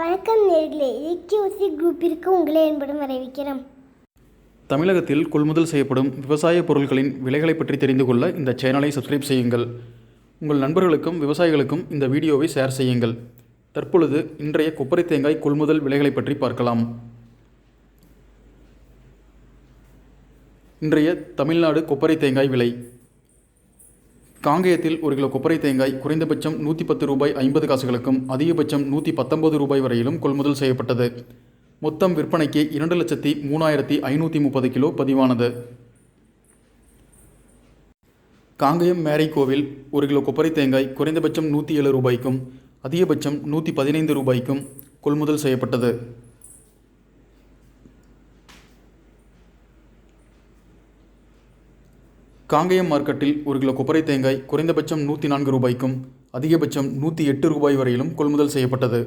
வணக்கம் நேர்களே. இலக்கியோசி குரூப்பிற்கு உங்களை என்பதும் வரவேற்கிறோம். தமிழகத்தில் கொள்முதல் செய்யப்படும் விவசாய பொருட்களின் விலைகளை பற்றி தெரிந்து கொள்ள இந்த சேனலை சப்ஸ்கிரைப் செய்யுங்கள். உங்கள் நண்பர்களுக்கும் விவசாயிகளுக்கும் இந்த வீடியோவை ஷேர் செய்யுங்கள். தற்பொழுது இன்றைய கொப்பரை தேங்காய் கொள்முதல் விலைகளை பற்றி பார்க்கலாம். இன்றைய தமிழ்நாடு கொப்பரை தேங்காய் விலை. காங்கேயத்தில் ஒரு கிலோ கொப்பரை தேங்காய் குறைந்தபட்சம் நூற்றி பத்து ரூபாய் ஐம்பது காசுகளுக்கும் அதிகபட்சம் நூற்றி பத்தொன்பது ரூபாய் வரையிலும் கொள்முதல் செய்யப்பட்டது. மொத்தம் விற்பனைக்கு இரண்டு லட்சத்தி மூணாயிரத்தி ஐநூற்றி முப்பது கிலோ பதிவானது. காங்கயம் மேரி கோவில் ஒரு கிலோ கொப்பரை தேங்காய் குறைந்தபட்சம் நூற்றி ஏழு ரூபாய்க்கும் அதிகபட்சம் நூற்றி பதினைந்து ரூபாய்க்கும் கொள்முதல் செய்யப்பட்டது. காங்கேயம் மார்க்கெட்டில் ஒரு கிலோ கொப்பரை தேங்காய் குறைந்தபட்சம் நூற்றி நான்கு ரூபாய்க்கும் அதிகபட்சம் நூற்றி எட்டு ரூபாய் வரையிலும் கொள்முதல் செய்யப்பட்டது.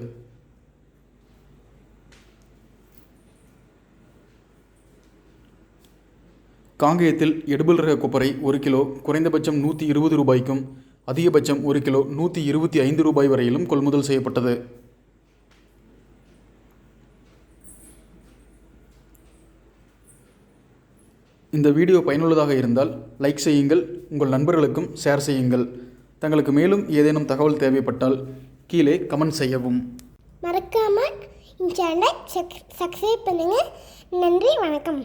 காங்கேயத்தில் எடுபல் ரக கொப்பரை ஒரு கிலோ குறைந்தபட்சம் நூற்றி இருபது ரூபாய்க்கும் அதிகபட்சம் ஒரு கிலோ நூற்றி இருபத்தி ஐந்து ரூபாய் வரையிலும் கொள்முதல் செய்யப்பட்டது. இந்த வீடியோ பயனுள்ளதாக இருந்தால் லைக் செய்யுங்கள் உங்கள் நண்பர்களுக்கும் ஷேர் செய்யுங்கள். தங்களுக்கு மேலும் ஏதேனும் தகவல் தேவைப்பட்டால் கீழே கமெண்ட் செய்யவும். மறக்காமல் இந்த சேனலை சப்ஸ்கிரைப் பண்ணுங்கள் நன்றி வணக்கம்.